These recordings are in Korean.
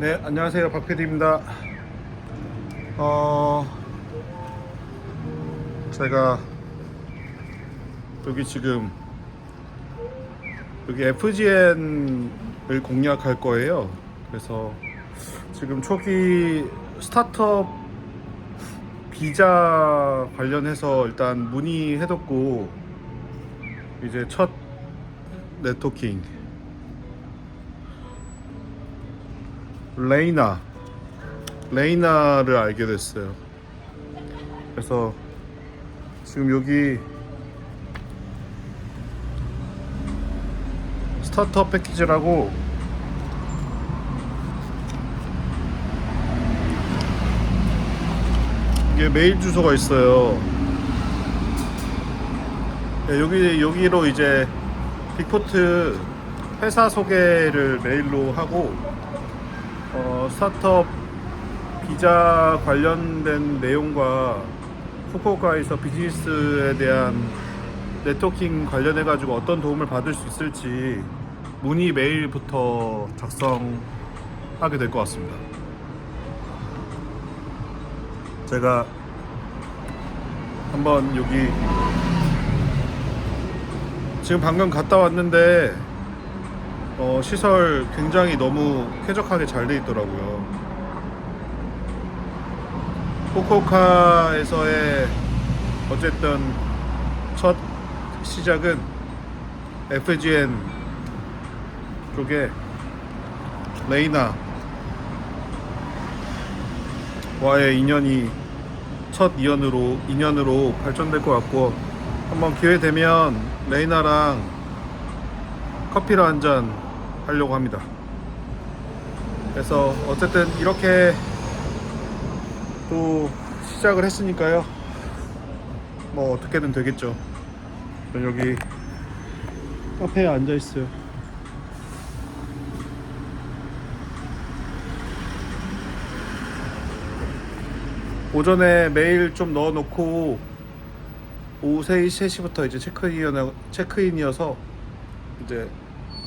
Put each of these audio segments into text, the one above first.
네, 안녕하세요. 박PD입니다. 어, 제가 여기 지금 여기 FGN을 공략할 거예요. 그래서 지금 초기 스타트업 비자 관련해서 일단 문의해뒀고 이제 첫 네트워킹 레이나 레이나를 알게 됐어요. 그래서 지금 여기 스타트업 패키지라고 이게 메일 주소가 있어요. 네, 여기 여기로 이제 빅포트 회사 소개를 메일로 하고 어, 스타트업 비자 관련된 내용과 후쿠오카에서 비즈니스에 대한 네트워킹 관련해 가지고 어떤 도움을 받을 수 있을지 문의 메일부터 작성하게 될 것 같습니다. 제가 한번 여기 지금 방금 갔다 왔는데 어, 시설 굉장히 너무 쾌적하게 잘 돼 있더라고요. 후쿠오카에서의 어쨌든 첫 시작은 FGN 쪽에 레이나 와의 인연이 첫 인연으로 인연으로 발전될 것 같고 한번 기회 되면 레이나랑 커피를 한잔 하려고 합니다. 그래서 어쨌든 이렇게 또 시작을 했으니까요. 뭐 어떻게든 되겠죠. 전 여기 카페에 앉아 있어요. 오전에 메일 좀 넣어놓고 오후 3시부터 이제 체크인, 체크인이어서 이제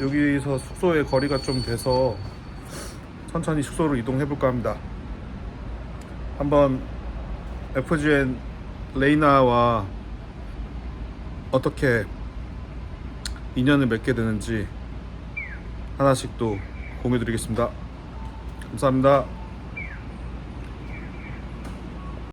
여기서 숙소의 거리가 좀 돼서 천천히 숙소로 이동해 볼까 합니다. 한번 FGN 레이나와 어떻게 인연을 맺게 되는지 하나씩 또 공유 드리겠습니다. 감사합니다.